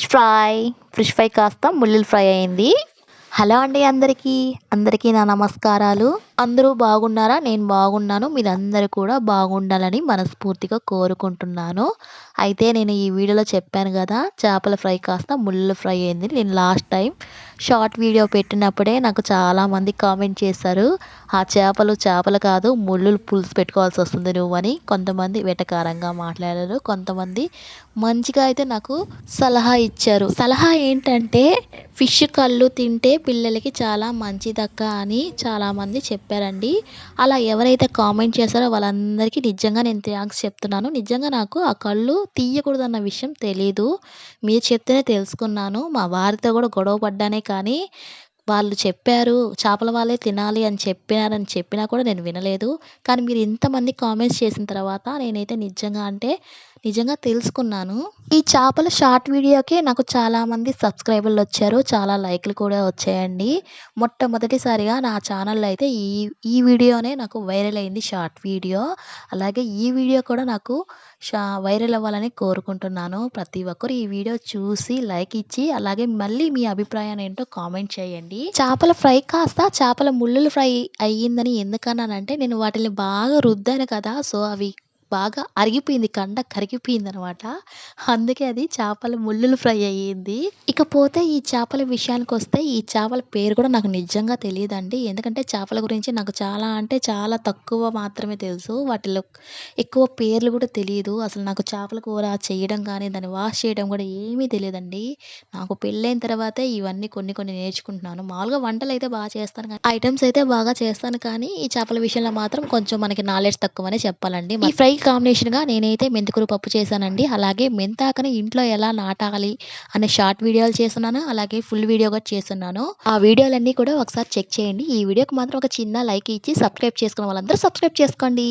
Fish fry fish fry కాస్త ముల్లులు fry అయింది. Hello అండి అందరికీ. అందరికీ నా నమస్కారాలు. అందరూ బాగున్నారా? నేను బాగున్నాను. మీరందరూ కూడా బాగుండాలని మనస్ఫూర్తిగా కోరుకుంటున్నాను. అయితే నేను ఈ వీడియోలో చెప్పాను కదా చేపల ఫ్రై కాస్త ముళ్ళు ఫ్రై అయింది. నేను లాస్ట్ టైం షార్ట్ వీడియో పెట్టినప్పుడే నాకు చాలామంది కామెంట్ చేశారు. ఆ చేపలు చేపలు కాదు ముళ్ళు పులుసు పెట్టుకోవాల్సి వస్తుంది నువ్వు అని కొంతమంది వెటకారంగా మాట్లాడారు. కొంతమంది మంచిగా అయితే నాకు సలహా ఇచ్చారు. సలహా ఏంటంటే ఫిష్ కళ్ళు తింటే పిల్లలకి చాలా మంచిదక్క అని చాలామంది చెప్పారండి. అలా ఎవరైతే కామెంట్ చేశారో వాళ్ళందరికీ నిజంగా నేను థ్యాంక్స్ చెప్తున్నాను. నిజంగా నాకు ఆ కళ్ళు తీయకూడదన్న విషయం తెలీదు. మీరు చెప్తేనే తెలుసుకున్నాను. మా వారితో కూడా గొడవ పడ్డానే కానీ వాళ్ళు చెప్పారు చేపల వాళ్ళే తినాలి అని చెప్పినారని చెప్పినా కూడా నేను వినలేదు. కానీ మీరు ఇంతమంది కామెంట్స్ చేసిన తర్వాత నేనైతే నిజంగా అంటే నిజంగా తెలుసుకున్నాను. ఈ చేపల షార్ట్ వీడియోకే నాకు చాలామంది సబ్స్క్రైబర్లు వచ్చారు. చాలా లైక్లు కూడా వచ్చాయండి. మొట్టమొదటిసారిగా నా ఛానల్లో అయితే ఈ ఈ వీడియోనే నాకు వైరల్ అయింది షార్ట్ వీడియో. అలాగే ఈ వీడియో కూడా నాకు షా వైరల్ అవ్వాలని కోరుకుంటున్నాను. ప్రతి ఒక్కరు ఈ వీడియో చూసి లైక్ ఇచ్చి అలాగే మళ్ళీ మీ అభిప్రాయాన్ని ఏంటో కామెంట్ చేయండి. చేపల ఫ్రై కాస్త చేపల ముళ్ళులు ఫ్రై అయ్యిందని ఎందుకన్నానంటే నేను వాటిని బాగా రుద్దాను కదా. సో అవి బాగా అరిగిపోయింది కండ కరిగిపోయింది అనమాట అందుకే అది చేపల ముళ్ళులు ఫ్రై అయ్యింది. ఇకపోతే ఈ చేపల విషయానికి వస్తే ఈ చేపల పేరు కూడా నాకు నిజంగా తెలియదండి. ఎందుకంటే చేపల గురించి నాకు చాలా అంటే చాలా తక్కువ మాత్రమే తెలుసు. వాటిలో ఎక్కువ పేర్లు కూడా తెలియదు అసలు నాకు చేపల కూర చేయడం కానీ దాన్ని వాష్ చేయడం కూడా ఏమీ తెలియదండి. నాకు పెళ్ళైన తర్వాతే ఇవన్నీ కొన్ని కొన్ని నేర్చుకుంటున్నాను. మామూలుగా వంటలు అయితే బాగా చేస్తాను కానీ ఐటమ్స్ అయితే బాగా చేస్తాను కానీ ఈ చేపల విషయంలో మాత్రం కొంచెం మనకి నాలెడ్జ్ తక్కువనే చెప్పాలండి. ఈ దీనికి కాంబినేషన్గా నేనైతే మెంతికూర పప్పు చేశానండి. అలాగే మెంతాకని ఇంట్లో ఎలా నాటాలి అనే షార్ట్ వీడియోలు చేస్తున్నాను. అలాగే ఫుల్ వీడియో కూడా చేస్తున్నాను. ఆ వీడియోలన్నీ కూడా ఒకసారి చెక్ చేయండి. ఈ వీడియోకి మాత్రం ఒక చిన్న లైక్ ఇచ్చి సబ్స్క్రైబ్ చేసుకున్న వాళ్ళందరూ సబ్స్క్రైబ్ చేసుకోండి.